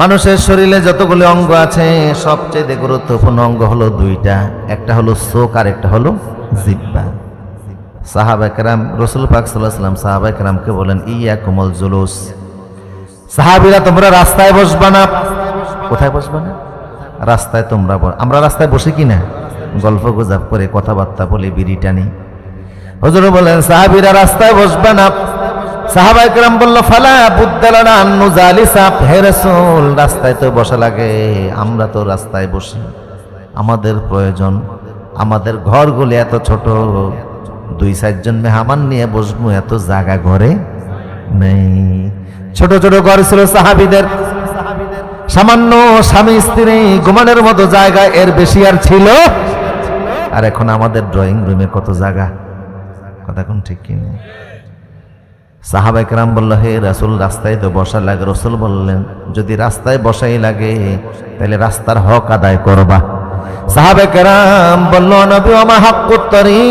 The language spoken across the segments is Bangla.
মানুষের শরীরে যতগুলি অঙ্গ আছে, সবচেয়ে গুরুত্বপূর্ণ অঙ্গ হলো দুইটা। একটা হলো চোখ আর একটা হলো জিব্বা। সাহাবাকরাম রসুল পাক সাল্লাহ সাল্লাম সাহাবাকরামকে বলেন ইয়া কোমল জুলুস। সাহাবিরা, তোমরা রাস্তায় বসবা না। কোথায় বসবা না? রাস্তায় তোমরা আমরা রাস্তায় বসে কি না গল্প গুজব করে কথাবার্তা বলে, বিড়ি টানি। হজুর বলেন, সাহাবিরা, রাস্তায় বসবা না। সাহাবাইকরাম বলল, ফালা বুদ্দালানা আন্নু রাস্তায় তো বসা লাগে, আমরা তো রাস্তায় বসি। আমাদের প্রয়োজন, আমাদের ঘরগুলি এত ছোট, দুই চারজন মেহমান নিয়ে বসবো, এত জায়গা ঘরে নেই। ছোট ছোট ঘর ছিল সাহাবিদের। সামান্য স্বামী স্ত্রী ঘুমানোর মতো জায়গা এর বেশি আর ছিল। আর এখন আমাদের ড্রয়িং রুমে কত জায়গা? কথা এখন ঠিক কিনা? নেই সাহাবা একরাম বলল, হে রাসুল, রাস্তায় তো বসা লাগে। রসুল বললেন, যদি রাস্তায় বসাই লাগে, তাহলে রাস্তার হক আদায় করবা। সাহাবে কেরাম বলল নবী আমা হক উত্তরি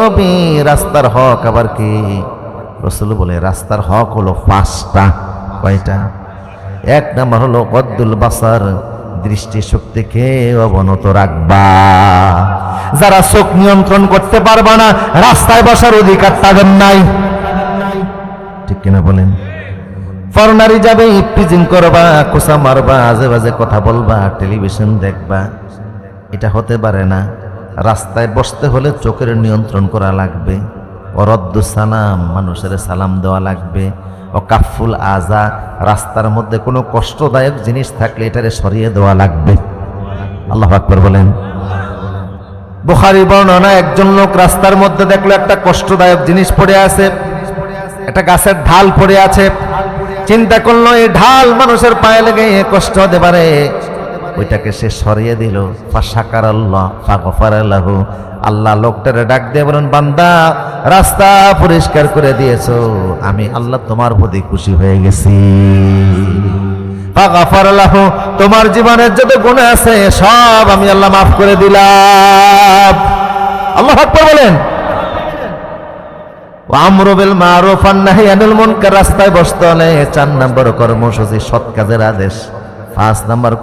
নবী, রাস্তার হক আবার কি? রসুল বলে, রাস্তার হক হলো পাঁচটা, কয়টা? এক নাম্বার হলো কদ্দুল বাসার দৃষ্টি শক্তিকে অবনত রাখবা। যারা চোখ নিয়ন্ত্রণ করতে পারবা না, রাস্তায় বসার অধিকার তাদের নাই। ঠিক কিনা বলেন? ফরনারি যাবে ইপটিজিং করবা, কোসা মারবা, আজে বাজে কথা বলবা, টেলিভিশন দেখবা। এটা হতে পারে না। রাস্তায় বসতে হলে চোখের নিয়ন্ত্রণ করা লাগবে। অরদ্দু সালাম, মানুষের সালাম দেওয়া লাগবে। ও কাফুল আজা, রাস্তার মধ্যে কোনো কষ্টদায়ক জিনিস থাকলে এটারে সরিয়ে দেওয়া লাগবে। আল্লাহ আকবর বলেন। বুখারি বর্ণনা, একজন লোক রাস্তার মধ্যে দেখল একটা কষ্টদায়ক জিনিস পড়ে আছে। একটা গাছের ঢাল পড়ে আছে। চিন্তা করল, এই ঢাল মানুষের পায়ে লেগে কষ্ট হতে পারে। ওইটাকে সে সরিয়ে দিল। আল্লাহ আল্লাহ আল্লাহ লোকটারে ডাক দিয়ে বলেন বান্দা, রাস্তা পরিষ্কার করে দিয়েছ। আমি আল্লাহ তোমার প্রতি খুশি হয়ে গেছি। তোমার জীবনের যত গুণ আছে, সব আমি আল্লাহ মাফ করে দিলাম। আল্লাহ বলেন। রাস্তায় বসতে হলে চার সৎ কাজের আদেশ। পাঁচ নম্বর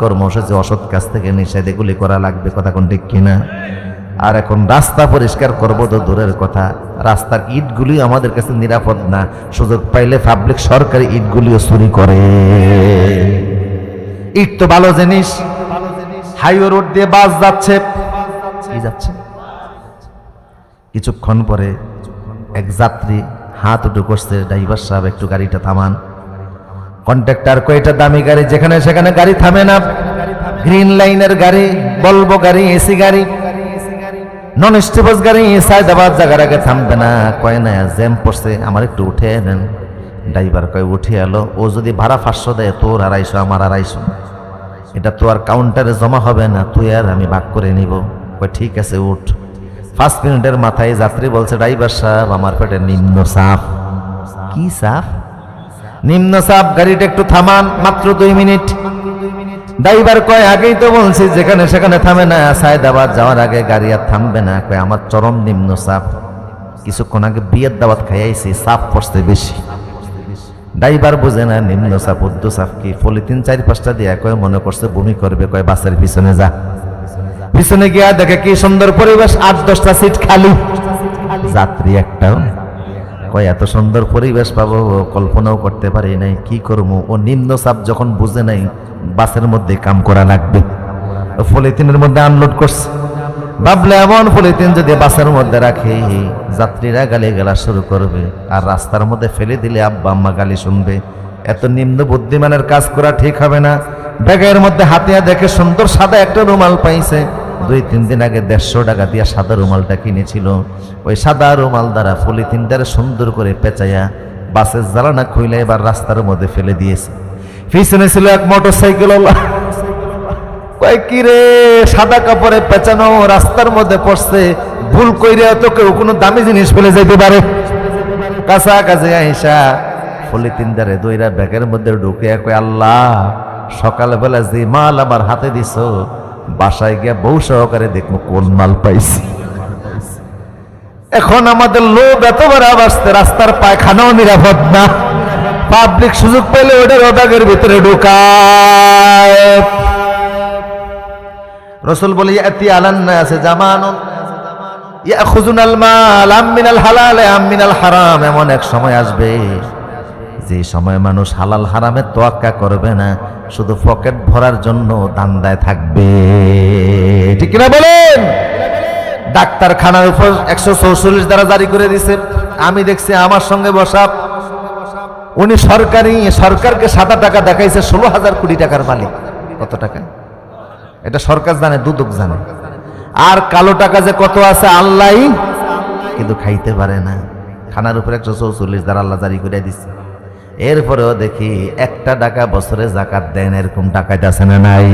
অসৎ থেকে নিষেধ এগুলি করা লাগবে আর এখন রাস্তা পরিষ্কার করব তো দূরের কথা। রাস্তার ইটগুলি আমাদের কাছে নিরাপদ না। সুযোগ পাইলে পাবলিক সরকারি ইটগুলিও চুরি করে। ইট তো ভালো জিনিস। হাইওয়ে রোড দিয়ে বাস যাচ্ছে? কিছুক্ষণ পরে এক যাত্রী হাত উঠে করছে ড্রাইভার সাহেব, একটু গাড়িটা থামান। কন্ট্রাক্টর কয়টা দামি গাড়ি? যেখানে সেখানে গাড়ি থামে না। গ্রিন লাইনের গাড়ি বলব গাড়ি এসি গাড়ি। নন স্টেপস গাড়ি, সায়দাবাদ জায়গার আগে থামবে না। কয় না, জ্যাম পড়ছে, আমার একটু উঠে নেন। ড্রাইভার কয়, উঠে এলো। ও যদি ভাড়া পাঁচশো দেয়, তোর আড়াইশো, আমার আড়াইশো। এটা তো আর কাউন্টারে জমা হবে না। তুই আর আমি ভাগ করে নিব। কয়, ঠিক আছে, উঠ। পাঁচ মিনিটের মাথায় যাত্রী বলছে ড্রাইভার সাহেব, আমার পেটে নিম্ন চাপ। কি সাপ নিম্ন চাপ, গাড়িটা একটু থামান, মাত্র দুই মিনিট। ড্রাইভার কয়, আগেই তো বলছি, যেখানে সেখানে থামে না। সায়দাবাদ যাওয়ার আগে গাড়ি আর থামবে না, কয়, আমার চরম নিম্ন চাপ। কিছুক্ষণ আগে বিয়ের দাওয়াত খাইয়াইছি, চাপ পড়ছে বেশি। ড্রাইভার বুঝে না, নিম্ন চাপ উর্দু চাপ কি? পলিথিন চার পাঁচটা দিয়ে কয়, মনে করছে বমি করবে, কয়, বাসের পিছনে যা। পিছনে গিয়া দেখে কি সুন্দর পরিবেশ? আট, দশটা সিট খালি। যাত্রী একটাও। কয়, এত সুন্দর পরিবেশ পাবো, কল্পনাও করতে পারি নাই, কি করব ও নিম্ন চাপ যখন বুঝে নাই, বাসের মধ্যে কাম করা লাগবে। ও পলিথিনের মধ্যে আনলোড করছে। ভাবলে এমন পলিথিন যদি বাসের মধ্যে রাখে, যাত্রীরা গালি গেলা শুরু করবে। আর রাস্তার মধ্যে ফেলে দিলে আব্বা আম্মা গালি শুনবে। এত নিম্ন বুদ্ধিমানের কাজ করা ঠিক হবে না। ব্যাগের মধ্যে হাতিয়া দেখে সুন্দর সাদা একটা রুমাল পাইছে। দুই, তিন দিন আগে দেড়শো টাকা দিয়ে সাদা রুমালটা কিনেছিল। ওই সাদা রুমাল দ্বারা পলিথিনটারে সুন্দর করে পেঁচাইয়া বাসের জ্বালানা খুইলে এবার রাস্তার মধ্যে ফেলে দিয়েছে। পিছনে ছিল এক মোটর সাইকেল কি রে, সাদা কাপড়ে পেঁচানো রাস্তার মধ্যে পড়ছে। ভুল কইরে তো কেউ কোনো দামি জিনিস ফেলে যেতে পারে। কাছা কাছে আইসা পলিথিন দ্বারে দইরা ব্যাগের মধ্যে ঢুকে কয়, আল্লাহ, সকালবেলা যে মাল আমার হাতে দিছ বাসায় গিয়া বউ সহকারে দেখব কোন মাল পাইছি। এখন আমাদের লোক এত বড় রাস্তার পায়খানাও নিরাপদ না। পাবলিক সুযোগ পেলে ওটার ব্যাগের ভিতরে ঢুকায়। রসুল বলে এতি আলান্না আছে জামানুন, ইয়াখুজুনাল মাল আমিনাল হালাল আমিনাল হারাম। এমন এক সময় আসবে। যে সময় মানুষ হালাল হারামের তোয়াক্কা করবে না, শুধু পকেট ভরার জন্য দান্দায় থাকবে। ঠিক কিনা বলেন? ডাক্তারখানার উপর একশো চৌচল্লিশ দ্বারা জারি করে দিছে। আমি দেখছি আমার সঙ্গে বসা, উনি সরকারি, সরকারকে সাদা টাকা দেখাইছে, ষোলো হাজার কোটি টাকার মালিক। কত টাকা? এটা সরকার জানে, দুদক জানে। আর কালো টাকা যে কত আছে আল্লাহ কিন্তু খাইতে পারে না। খানার উপর একশো চৌচল্লিশ দ্বারা আল্লাহ জারি করে দিচ্ছে এরপরেও দেখি একটা টাকা বছরে জাকাত দেন এরকম টাকা আছে না নাই।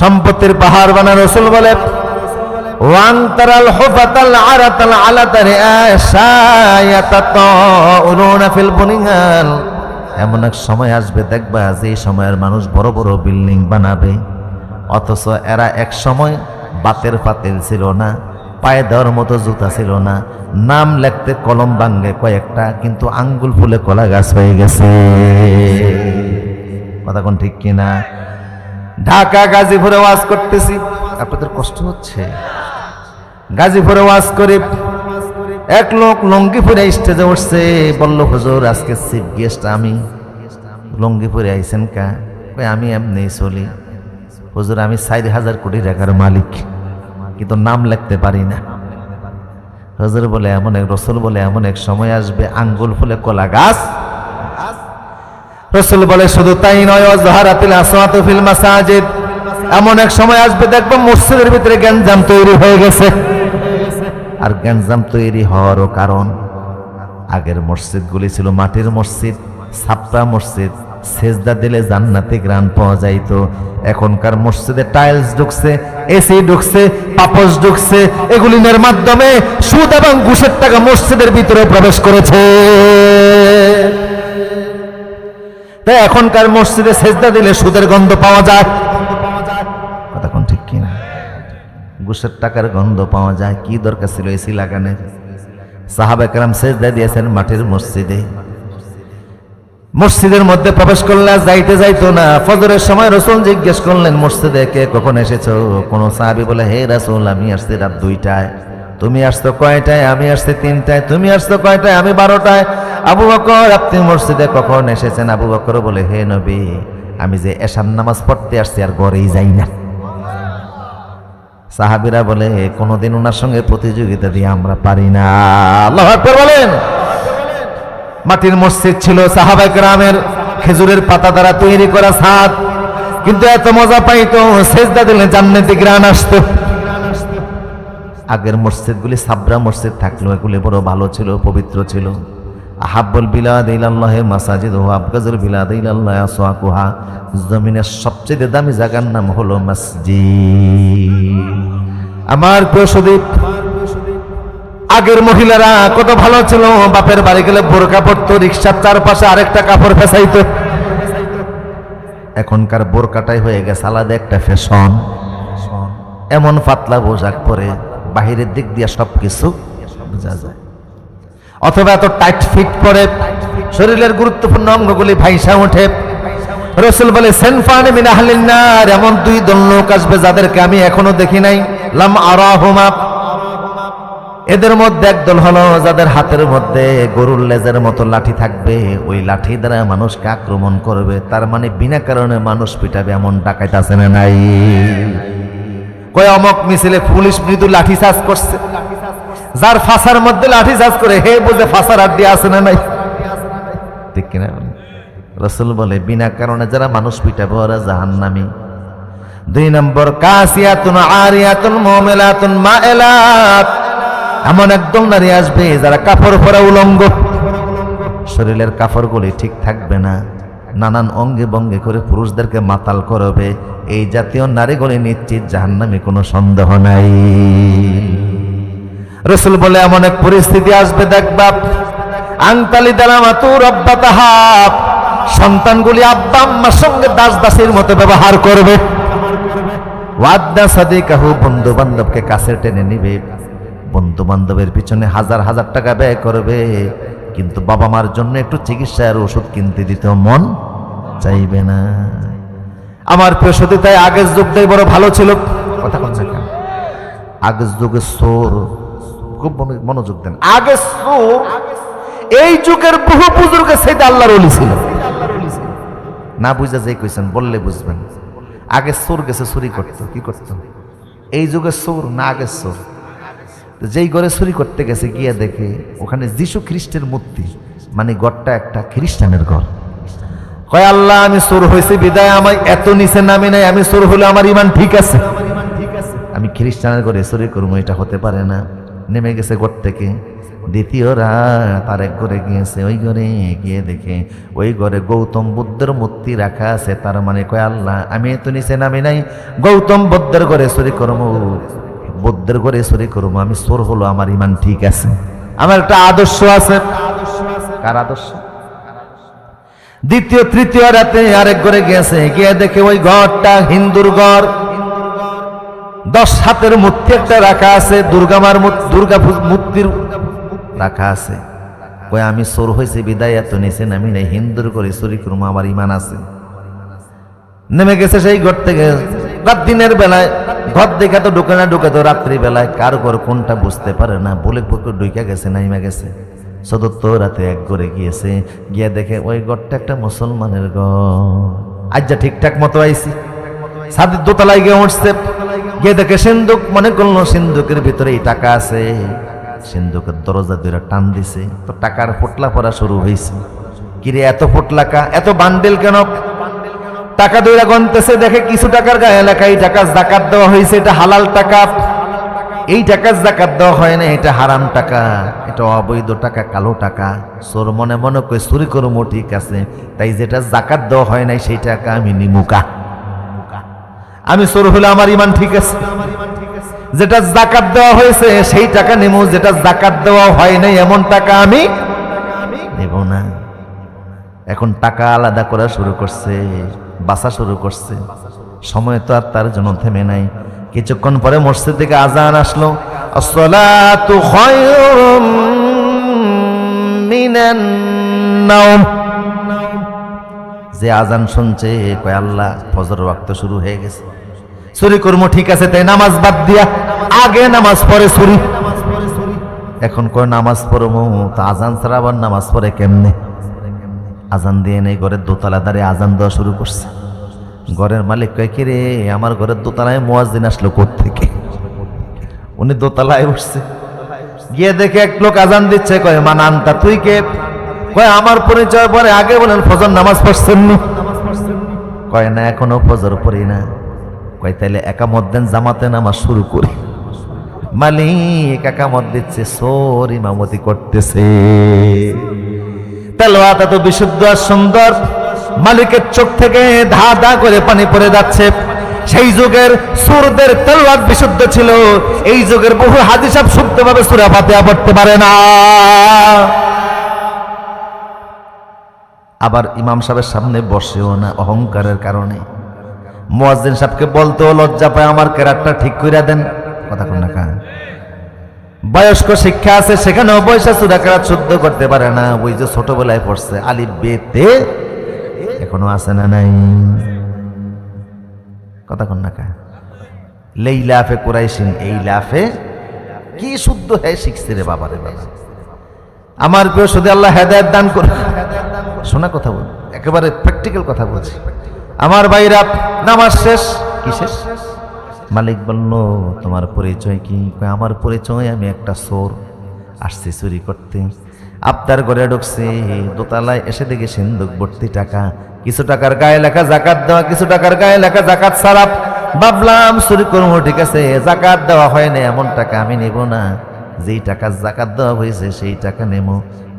সম্পত্তির পাহাড় বানা রসুল বলে ওয়াং তারাল হুফাতাল আরাতাল আলাতারে আশায়াতাতুরুনা ফিল বুনিয়াল। এমন এক সময় আসবে, দেখবা যে সময়ের মানুষ বড় বড় বিল্ডিং বানাবে, অথচ এরা এক সময় বাতের পাতিল ছিল না। পায়ে দেওয়ার মতো জুতা ছিল না। নাম লেখতে কলম ভাঙ্গে কয়েকটা, কিন্তু আঙ্গুল ফুলে কলা গাছ হয়ে গেছে। কথা কোন ঠিক কিনা? ঢাকা গাজীপুরে ওয়াজ করতেছি। আপনাদের কষ্ট হচ্ছে? গাজীপুরে ওয়াজ করে। এক লোক লঙ্গি পরে স্টেজে উঠছে, বলল, হুজুর, আজকে চিফ গেস্ট আমি। লঙ্গি পরে আইছেন কা? আমি এমনি চলি। হুজুর, আমি চার হাজার কোটি টাকার মালিক। কিন্তু নাম লিখতে পারি না। হুজুর বলে, এমন এক রসুল বলে, এমন এক সময় আসবে, আঙ্গুল ফুলে কলা গাছ। রসুল বলে, শুধু তাই নয় জহারাতিল আসওয়াত ফিল মাসাজিদ। এমন এক সময় আসবে, দেখব মসজিদের ভিতরে গ্যাঞ্জাম তৈরি হয়ে গেছে। আর গ্যাঞ্জাম তৈরি হওয়ারও কারণ, আগের মসজিদগুলি ছিল মাটির মসজিদ ছাপড়া মসজিদ সেজদা দিলে জান্নাতি গ্রান পাওয়া যাইতো। এখনকার মসজিদে টাইলস ঢুকছে, এসি ঢুকছে পাপস ঢুকছে, এগুলিনের মাধ্যমে সুদ এবং ঘুষের টাকা মসজিদের ভিতরে প্রবেশ করেছে। তাই এখনকার মসজিদে সেজদা দিলে সুদের গন্ধ পাওয়া যায়। কথা ঠিক কিনা? ঘুষের টাকার গন্ধ পাওয়া যায়, কি দরকার ছিল এসি লাগানোর? সাহাবেকরাম সেজদা দিয়েছেন মাটির মসজিদে। মসজিদের মধ্যে প্রবেশ করলে যাইতে যাইতো না। ফজরের সময় রসুল জিজ্ঞেস করলেন, মসজিদে কে কখন এসেছ? কোন সাহাবি বলে, হে রাসুল, আমি আসছি রাত দুইটায়। তুমি আসছো কয়টায়? আমি আসছি তিনটায়। তুমি আসছো কয়টায়? আমি বারোটায়। আবু বকর, আপনি মসজিদে কখন এসেছেন? আবু বকর বলে, হে নবী, আমি যে এশান নামাজ পড়তে আসছি আর ঘরেই যাই না। সাহাবিরা বলে কোনোদিন ওনার সঙ্গে প্রতিযোগিতা দিয়ে আমরা পারি না। আল্লাহ বলেন। মাটির মসজিদ ছিল সাহাবাই গ্রামের খেজুরের পাতা দ্বারা তৈরি করা ছাদ। কিন্তু এত মজা পাইতো, সেজদা দিলে জান্নাতি গ্রান আসতো। আগের মসজিদগুলি সাবরা মসজিদ থাকল এগুলি বড় ভালো ছিল, পবিত্র ছিল। আহাব্বুল বিলাদ ইলাল্লাহে মাসাজিদ ও আবগাজুল বিলাদ ইলাল্লাহ আসওয়াকুহা। জমিনের সবচেয়ে দামি জায়গার নাম হলো মসজিদ। আমার প্রিয় সুদীপ আগের মহিলারা কত ভালো ছিল, বাপের বাড়ি গেলে বোরকা পরতো, রিক্সার চারপাশে আরেকটা কাপড় ফেসাইতো। এখনকার বোরকাটাই হয়ে গেছে আলাদা একটা ফ্যাশন এমন পাতলা পোশাক পরে বাহিরের দিক দিয়ে সবকিছু বোঝা যায়। অথবা এত টাইট ফিট পরে শরীরের গুরুত্বপূর্ণ অঙ্গগুলি ভাইসা ওঠে। রসুল বলে সেনফানে মিনাহালিনার এমন দুই দল লোক আসবে যাদেরকে আমি এখনও দেখি নাই। লাম আরাহুমা এদের মধ্যে একদল হলো যাদের হাতের মধ্যে গরুর লেজের মতো লাঠি থাকবে। ওই লাঠি দ্বারা মানুষকে আক্রমণ করবে। তার মানে বিনা কারণে মানুষ পিটাবে এমন ডাকাইত আছে না নাই? কয়, অমক মিছিলে পুলিশ মৃদু লাঠি চার্জ করছে। যার ফাঁসার মধ্যে লাঠি চার্জ করে, হে বুঝে ফাঁসার আড্ডি আছে না নাই? ঠিক কিনা? রসুল বলে, বিনা কারণে যারা মানুষ পিটাবে, ওরা জাহান্নামী। দুই নম্বর, কাসিয়াতুন, আরিয়াতুন, মুমিলাতুন মাইলাত এমন একদল নারী আসবে যারা কাপড় পরা উলঙ্গ। শরীরের কাপড়গুলি ঠিক থাকবে না। নানান অঙ্গে বঙ্গে করে পুরুষদেরকে মাতাল করবে। এই জাতীয় নারীগুলি নিশ্চিত জাহান্নামে কোনো সন্দেহ নাই। রসুল বলে, এমন এক পরিস্থিতি আসবে দেখবা আংতালি দালামাতু রব্বা তাহাব সন্তানগুলি আব্বা আম্মার সঙ্গে দাস দাসের মতো ব্যবহার করবে। ওয়াদ্দা সাদিকাহু বন্ধু বান্ধবকে কাছে টেনে নিবে। বন্ধু বান্ধবের পিছনে হাজার হাজার টাকা ব্যয় করবে। কিন্তু বাবা মার জন্য একটু চিকিৎসার ওষুধ কিনতে দিতেও মন চাইবে না। আমার প্রিয় তাই আগের যুগটাই বড় ভালো ছিল। কথা কোন আগের যুগে সোর খুব মনো- মনোযোগ দেন। আগে সোর এই যুগের বহু বুজুর্গের সাথে আল্লাহর অলি ছিল। না বুঝা যে কইছেন, বললে বুঝবেন। আগে সোর গেছে চুরি করতো, কি করতো? এই যুগে সোর না আগে সোর? যেই ঘরে চুরি করতে গেছে, গিয়ে দেখে ওখানে যিশু খ্রিস্টের মূর্তি মানে ঘরটা একটা খ্রিস্টানের ঘর। কয়, আল্লাহ, আমি চোর হয়েছি, বিদায় আমায় এত নিচে নামি নাই, আমি চোর হলে আমার ইমান ঠিক আছে? আমি খ্রিস্টানের ঘরে চুরি করব, এটা হতে পারে না। নেমে গেছে ঘর থেকে। দ্বিতীয় রাত আরেক ঘরে গিয়েছে, ওই ঘরে গিয়ে দেখে ওই ঘরে গৌতম বুদ্ধের মূর্তি রাখা আছে। তার মানে কয়, আল্লাহ, আমি এত নিচে নামি নাই, গৌতম বুদ্ধের ঘরে চুরি করব। বুদ্ধের ঘরে চুরি করব আমি চোর হলো, আমার ইমান ঠিক আছে। আমার একটা আদর্শ আছে। কার আদর্শ? দ্বিতীয়, তৃতীয় রাতে আরেক ঘরে গেছে গিয়ে দেখে ওই ঘরটা হিন্দুর ঘর। দশ হাতের মূর্তি একটা রাখা আছে দুর্গামার দুর্গা মূর্তির রাখা আছে। কই আমি চোর হয়েছে, বিদায় এত নিচে নামি নাই, হিন্দুর করে চুরি করব আমার ইমান আছে। নেমে গেছে সেই ঘর থেকে। রাত দিনের বেলায় ঘর দেখে তো ঢুকে না, ঢুকে তো রাত্রি বেলায়। কার ঘর কোনটা বুঝতে পারে না। বলে পুকুর ঢুকে গেছে, নাইমা গেছে। চতুর্থ রাতে এক ঘরে গিয়েছে। গিয়ে দেখে ওই ঘরটা একটা মুসলমানের ঘর। আজ্জা ঠিকঠাক মতো আইছি। সাদের দোতলায় গিয়ে উঠছে। গিয়ে দেখে সিন্ধুক, মনে করল সিন্ধুকের ভিতরে এই টাকা আছে। সিন্ধুকের দরজা দুইটা টান দিছে। তো টাকার পোটলা পড়া শুরু হয়েছে কিরে, এত পোটলাকা এত বান্ডেল কেন? টাকা দইরা গনতেছে দেখে কিছু টাকার গায়ে এলাকায় এই টাকা জাকাত দেওয়া হয়েছে, এটা হালাল টাকা। এই টাকা জাকাত দেওয়া হয় না, এটা হারাম টাকা, এটা অবৈধ টাকা, কালো টাকা। সোর মনে মনে করে চুরি করব ঠিক আছে, তাই যেটা জাকাত দেওয়া হয় নাই, সেই টাকা আমি নিমুকা আমি চোর হলে আমার ইমান ঠিক আছে। যেটা জাকাত দেওয়া হয়েছে, সেই টাকা নেমু, যেটা জাকাত দেওয়া হয় নাই, এমন টাকা আমি নেব না। এখন টাকা আলাদা করা শুরু করছে। বাসা শুরু করছে। সময় তো আর তার জন্য থেমে নাই। কিছুক্ষণ পরে মসজিদ থেকে আজান আসলো। যে আজান শুনছে, কয় আল্লাহ ফজর ওয়াক্ত শুরু হয়ে গেছে। চুরি কর্ম, ঠিক আছে, তাই নামাজ বাদ দিয়া, আগে নামাজ পড়ে চুরি। এখন কয় নামাজ পড়ব তা আজান ছাড়া আবার নামাজ পড়ে কেমনে? আজান দিয়ে নেই, ঘরের দোতলা দাঁড়িয়ে আজান দেওয়া শুরু করছে। ঘরের মালিক কয় কি রে আমার ঘরের দোতলায় মোয়াজিন আসলো থেকে উনি দোতলায় উঠছে। গিয়ে দেখে এক লোক আজান দিচ্ছে, কয় মান আনতা তুই কে? কয়, আমার পরিচয় পরে আগে বলেন, ফজর নামাজ পড়ছেন কয়, না, এখনও ফজর পড়ি না। কয়, তাইলে একামত দেন, জামাতে নামাজ শুরু করি। মালিক একামত দিচ্ছে, সোর ইমামতি করতেছে। তেলোয়াত এত বিশুদ্ধ আর সুন্দর। মালিকের চোখ থেকে ধা ধা করে পানি পড়ে যাচ্ছে। সেই যুগের সুরদের তেলোয়াত বিশুদ্ধ ছিল। এই যুগের বহু হাদিসাব শুদ্ধভাবে সুরা ফাতিহা পড়তে পারে না। আবার ইমাম সাহেবের সামনে বসেও না অহংকারের কারণে। মুয়াজ্জিন সাহেবকে বলতেও লজ্জা পায়, আমার কেরাটটা ঠিক কইরা দেন। কথা কোন না বয়স্ক শিক্ষা আছে, সেখানেও বয়সা সুরাকারাত শুদ্ধ করতে পারে না। ওই যে ছোটবেলায় পড়ছে, আলিফ বেতে, এখনও আছে না নাই? কথা কন না কা? লেইলাফে কুরাইশিন, এই লাফে কি শুদ্ধ হ্যাঁ শিখছে রে বাবা রে বাবা। আমার প্রিয় শুধু আল্লাহ হেদায়ত দান করে শোনা কথা বল, একেবারে প্র্যাকটিক্যাল কথা বলছি। আমার ভাইরা, নামাজ শেষ, কি শেষ? মালিক বলল, তোমার পরিচয় কি? আমার পরিচয়, আমি একটা সোর আসছি চুরি করতে। আপনার ঘরে ঢুকছি, দোতলায় এসে দেখি সিন্ধুক ভর্তি টাকা। কিছু টাকার গায়ে লেখা জাকাত দেওয়া, কিছু টাকার গায়ে লেখা জাকাত সারাপ ভাবলাম, চুরি করব, ঠিক আছে, জাকাত দেওয়া হয় না, এমন টাকা আমি নেব না। যেই টাকা জাকাত দেওয়া হয়েছে, সেই টাকা নেব।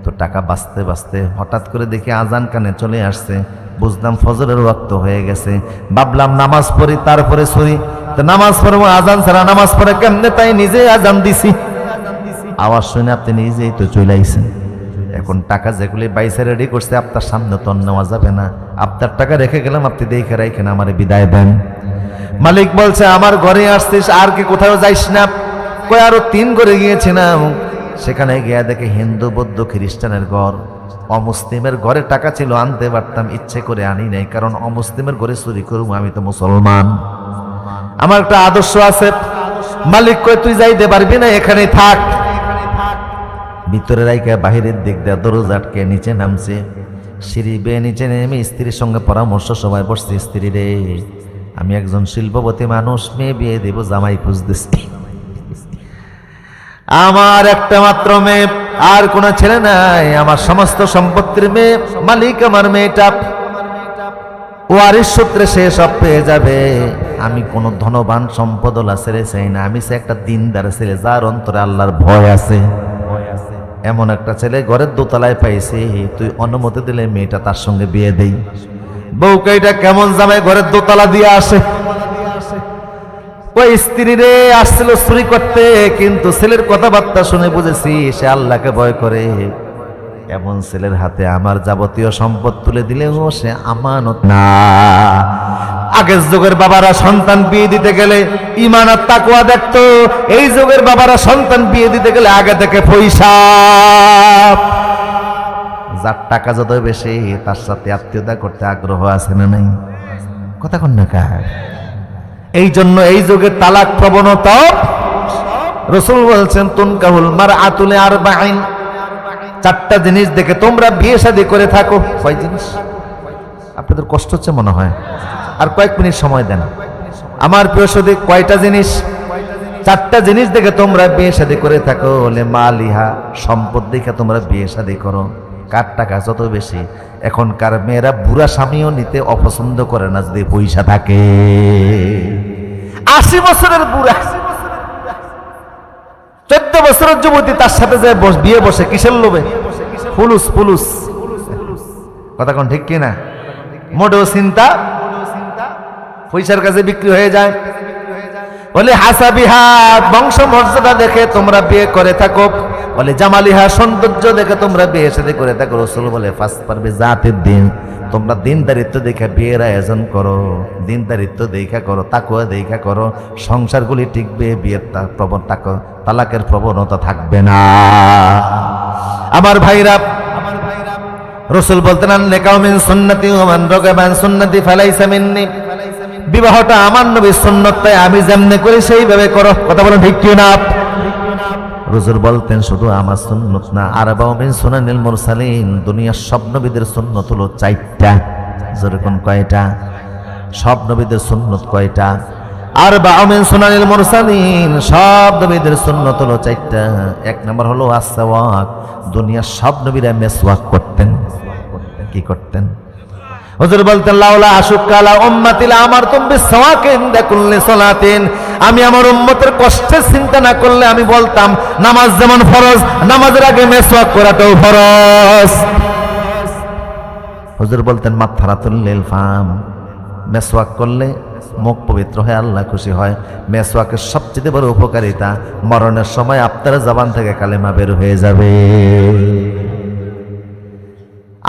তো টাকা বাঁচতে বাঁচতে হঠাৎ করে দেখি আজান কানে চলে আসছে। বুঝলাম ফজরের ওয়াক্ত হয়ে গেছে। ভাবলাম নামাজ পড়ি, তারপরে সরি। তো নামাজ পড়ব, আজান ছাড়া নামাজ পড়ে কেমনে? তাই নিজে আজান দিছি। আওয়াজ শুনে আপনি নিজেই তো চলে আইছেন। এখন টাকা যেগুলি বাইসে রেডি করছে, আপনার সামনে তো নেওয়া যাবে না। আপনার টাকা রেখে গেলাম, আপনি দেখে রাখেন আমার বিদায় দেন। মালিক বলছে, আমার ঘরে আসছিস, আর কি কোথাও যাইস না। কয় আরও তিন করে গিয়েছিলাম। সেখানে গিয়া দেখে হিন্দু, বৌদ্ধ, খ্রিস্টানের ঘর। অমুসলিমের ঘরে টাকা ছিল, আনতে পারতাম, ইচ্ছে করে আনি নাই, কারণ অমুসলিমের ঘরে চুরি করুম আমি তো মুসলমান। আমার একটা আদর্শ আছে। মালিক কয়, তুই যাইতে পারবি না এখানে থাক। ভিতরে রাইকা বাহিরের দিক দিয়ে দরজা আটকে নিচে নামছে। সিঁড়ি বেয়ে নিচে নেমে স্ত্রীর সঙ্গে পরামর্শ সবাই বসছে, স্ত্রী রে, আমি একজন শিল্পপতি মানুষ, মেয়ে বিয়ে দেব, জামাই খুঁজতেছি। আমার একটা মাত্র মেয়ে আর কোনো ছেলে নাই, আমার সমস্ত সম্পত্তির মেয়ে, মালিক আমার মেয়েটা। ওয়ারিস সূত্রে সে সব পেয়ে যাবে। আমি কোনো ধনবান সম্পদলা ছেলে চাই না। আমি সে একটা দিনদার ছেলে, যার অন্তরে আল্লাহর ভয় আছে। এমন একটা ছেলে ঘরের দোতলায় পাইছি, তুই অনুমতি দিলে মেয়েটা তার সঙ্গে বিয়ে দেই। বউকে এটা কেমন জামাই ঘরের দোতলা দিয়ে আসে? ওই স্ত্রী রে আসছিল চুরি করতে, কিন্তু ছেলের কথাবার্তা শুনে বুঝেছি, সে আল্লাহকে ভয় করে। এমন ছেলের হাতে আমার যাবতীয় সম্পদ তুলে দিলেও সে আমানত না। আগের যুগের বাবারা সন্তান বিয়ে দিতে গেলে ইমান আর তাকুয়া দেখতো, এই যুগের বাবারা সন্তান বিয়ে দিতে গেলে আগে থেকে পয়সা। যার টাকা যত বেশি, তার সাথে আত্মীয়তা করতে আগ্রহ আছে না নাই? কথা কন না কার? এই জন্য এই যুগের তালাক প্রবণতা রসুল বলছেন তুন কাহুল মার আতুলে আর বাইন চারটা জিনিস দেখে তোমরা বিয়ে শাদী করে থাকো। কয় জিনিস? আপনাদের কষ্ট হচ্ছে মনে হয়? আর কয়েক মিনিট সময় দেন। আমার প্রিয় সদী, কয়টা জিনিস? চারটা জিনিস দেখে তোমরা বিয়ে শাদী করে থাকো। বলে, মা লিহা, সম্পদ দেখে তোমরা বিয়ে শাদী করো। কার টাকা? যত বেশি। এখনকার মেয়েরা বুড়া স্বামীও নিতে অপছন্দ করে না যদি পয়সা থাকে। আশি বছরের বুড়া। চোদ্দ বছরের যুবতী তার সাথে যে বিয়ে বসে, কিসের লোভে? ফুলুস ফুলুস। কথা কোন ঠিক কিনা? মোটেও চিন্তা? পয়সার কাছে বিক্রি হয়ে যায়। বলে, হাসাবিহা বংশ মর্যাদা দেখে তোমরা বিয়ে করে থাকো। বলে, জামালিহা, সৌন্দর্য দেখে তোমরা বিয়ে সাথে করে থাকো। রসুল বলে ফার্স্ট পারবে জাতের দিন। তোমরা দিনদারিত্ব দেখা বিয়ের আয়োজন করো, দিনদারিত্ব দেখা করো তাকুয়া দেখা করো, সংসারগুলি টিকবে, বিয়ের প্রবণ তালাকের প্রবণতা থাকবে না। আমার ভাইরা, রসুল বলতেন নেকাউমিন সুন্নতি ওমান সুন্নতি ফালাইসা বিবাহটা আমার নবীর সুন্নত, তাই আমি যেমনে করি সেইভাবে করো। কথা বলেন ঠিক না রসুল বলতেন, শুধু আমার সুন্নত না, আর বাউমিন সুনানিল মুরসালিন, দুনিয়ার সব নবীদের সুন্নত হলো চারটা। যেরকম কয়টা? সব নবীদের সুন্নত কয়টা? আর বাউমিন সুনানিল মুরসালিন, সব নবীদের সুন্নত হলো চারটা। এক নম্বর হলো আসওয়াক দুনিয়ার সব নবীরা মেসওয়াক করতেন। কি করতেন? হুজুর বলতেন, লাউলা আশুকালা উম্মাতিলা আমার তুমি সওয়াকিন দেকুল্লি সালাতিন। আমি আমার উম্মতের কষ্টের চিন্তা না করলে আমি বলতাম, নামাজ যেমন ফরজ, নামাজের আগে মেসওয়াক করাটাও ফরজ। হুজুর বলতেন মাথারাতুল লিল ফাম। মেসওয়াক করলে মুখ পবিত্র হয়, আল্লাহ খুশি হয়। মেসওয়াকের সবচেয়ে বড় উপকারিতা, মরণের সময় আপনার জবান থেকে কালেমা বের হয়ে যাবে।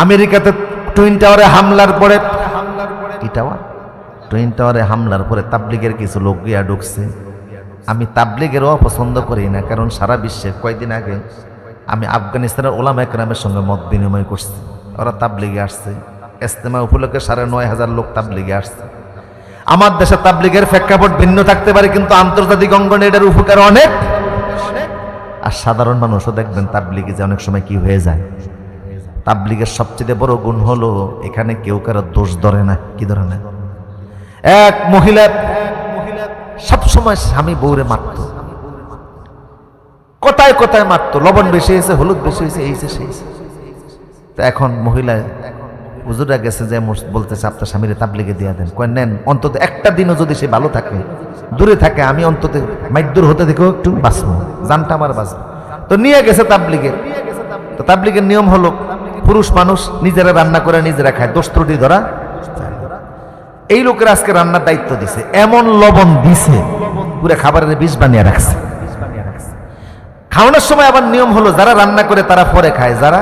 আমেরিকাতে টুইন টাওয়ারে হামলার পরে, কি টাওয়ার? টুইন টাওয়ারে হামলার পরে তাবলিগের কিছু লোক গিয়া ঢুকছে। আমি তাবলিগেরও পছন্দ করি না, কারণ সারা বিশ্বে কয়েকদিন আগে আমি আফগানিস্তানের ওলামা একরামের সঙ্গে মত বিনিময় করছি। ওরা তাবলিগে আসছে। ইস্তেমা উপলক্ষে সাড়ে নয় হাজার লোক তাবলিগে আসছে। আমার দেশে তাবলিগের প্রেক্ষাপট ভিন্ন থাকতে পারে, কিন্তু আন্তর্জাতিক অঙ্গনে এটার উপকার অনেক। আর সাধারণ মানুষও দেখবেন তাবলিগে যে অনেক সময় কি হয়ে যায়। তাবলিগের সবচেয়ে বড় গুণ হলো এখানে কেউ কারও দোষ ধরে না। কি ধরে না এক মহিলা সবসময় স্বামী বউরে মারত। কোথায় কোথায় মারত? লবণ বেশি হয়েছে, হলুদ বেশি হয়েছে, এই সেই। তো এখন মহিলা হুজুরা গেছে যে বলতেছে, আপনার স্বামীরে তাবলিগে দিয়ে দেন। কয়, নেন, অন্তত একটা দিনও যদি সে ভালো থাকে, দূরে থাকে, আমি অন্তত মাইদুর হতে দেখেও একটু বাঁচবো। জানটা আমার বাঁচবো। তো নিয়ে গেছে তাবলিগে। তো তাবলিগের নিয়ম হলো, পুরুষ মানুষ নিজেরা রান্না করে, নিজেরা খায়। দোষ ত্রুটি ধরা এই লোকের আজকে রান্নার দায়িত্ব দিছে। এমন লবণ দিছে, পুরো খাবারের বিষ বানিয়ে রাখছে। খাওয়ানোর সময় আবার নিয়ম হলো, যারা রান্না করে তারা পরে খায়, যারা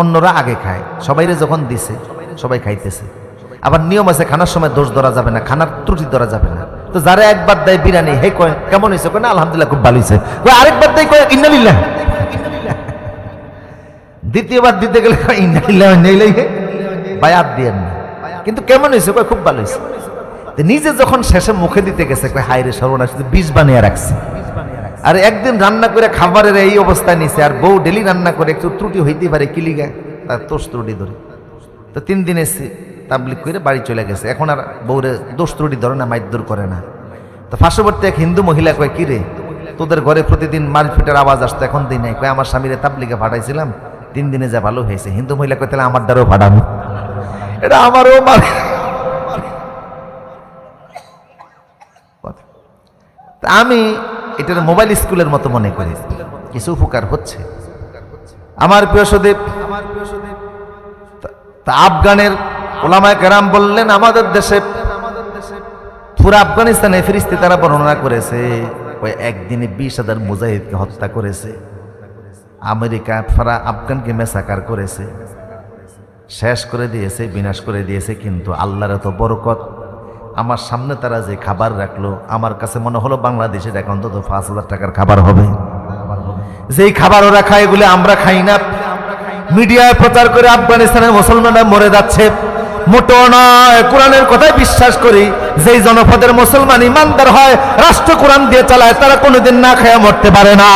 অন্যরা আগে খায়। সবাইরে যখন দিছে, সবাই খাইতেছে। আবার নিয়ম আছে, খানার সময় দোষ ধরা যাবে না, খানার ত্রুটি ধরা যাবে না। তো যারা একবার দেয় বিরিয়ানি, হে কয়, কেমন হয়েছে? কয়, না, আলহামদুলিল্লাহ, খুব ভালো হয়েছে। আরেকবার দেয়, কয়, ইন্নালিল্লাহ। দ্বিতীয়বার দিতে গেলে ইন্নালিল্লাহ নেইলেই বায়াত দিয়ে না কিন্তু কেমন হয়েছে? কয়, খুব ভালো হয়েছে। নিজে যখন শেষে মুখে দিতে গেছে, কয় হাই রে সর্বনাশ বিষ বানিয়ে রাখছে আর একদিন রান্না করে খাবারের এই অবস্থায় নিছে, আর বউ ডেলি রান্না করে, একটু ত্রুটি হইতে পারে কিলিগা তার তোষ ত্রুটি ধরে। তো তিন দিন এসে তাবলিক করে বাড়ি চলে গেছে। এখন আর বউরে দোষ ত্রুটি ধরে না মাইদুর করে না। তো পার্শ্ববর্তী এক হিন্দু মহিলা কয় কিরে তোদের ঘরে প্রতিদিন মারপিটের আওয়াজ আসতো, এখন দিন নাই। কয়, আমার স্বামীরে তাবলিকে ফাটাইছিলাম তিন দিনে যা ভালো হয়েছে। হিন্দু মহিলা কয়, তাহলে আমার দ্বারাও ফাটাবো এটা আমারও মার তা আমি এটার মোবাইল স্কুলের মতো মনে করি। কিছু উপকার হচ্ছে। আমার প্রিয় তা আফগানের ওলামায় কেরাম বললেন, আমাদের দেশে পুরো আফগানিস্তানে ফিরিস্তি তারা বর্ণনা করেছে, ওই একদিনে বিশ হাজার মুজাহিদকে হত্যা করেছে। আমেরিকা ফারা আফগানকে মেসাকার করেছে। শেষ করে দিয়েছে, বিনাশ করে দিয়েছে, কিন্তু আল্লাহর এত বরকত। আমার সামনে তারা যে খাবার রাখল, আমার কাছে মনে হলো বাংলাদেশের এখন অন্তত পাঁচ হাজার টাকার খাবার হবে। যেই খাবার ওরা খায়, এগুলো আমরা খাই না। মিডিয়ায় প্রচার করে আফগানিস্তানের মুসলমানরা মরে যাচ্ছে। মোটো নয়, কোরআনের কথাই বিশ্বাস করি, যেই জনপদের মুসলমান ইমানদার হয়, রাষ্ট্র কোরআন দিয়ে চালায়, তারা কোনোদিন না খায়া মরতে পারে না।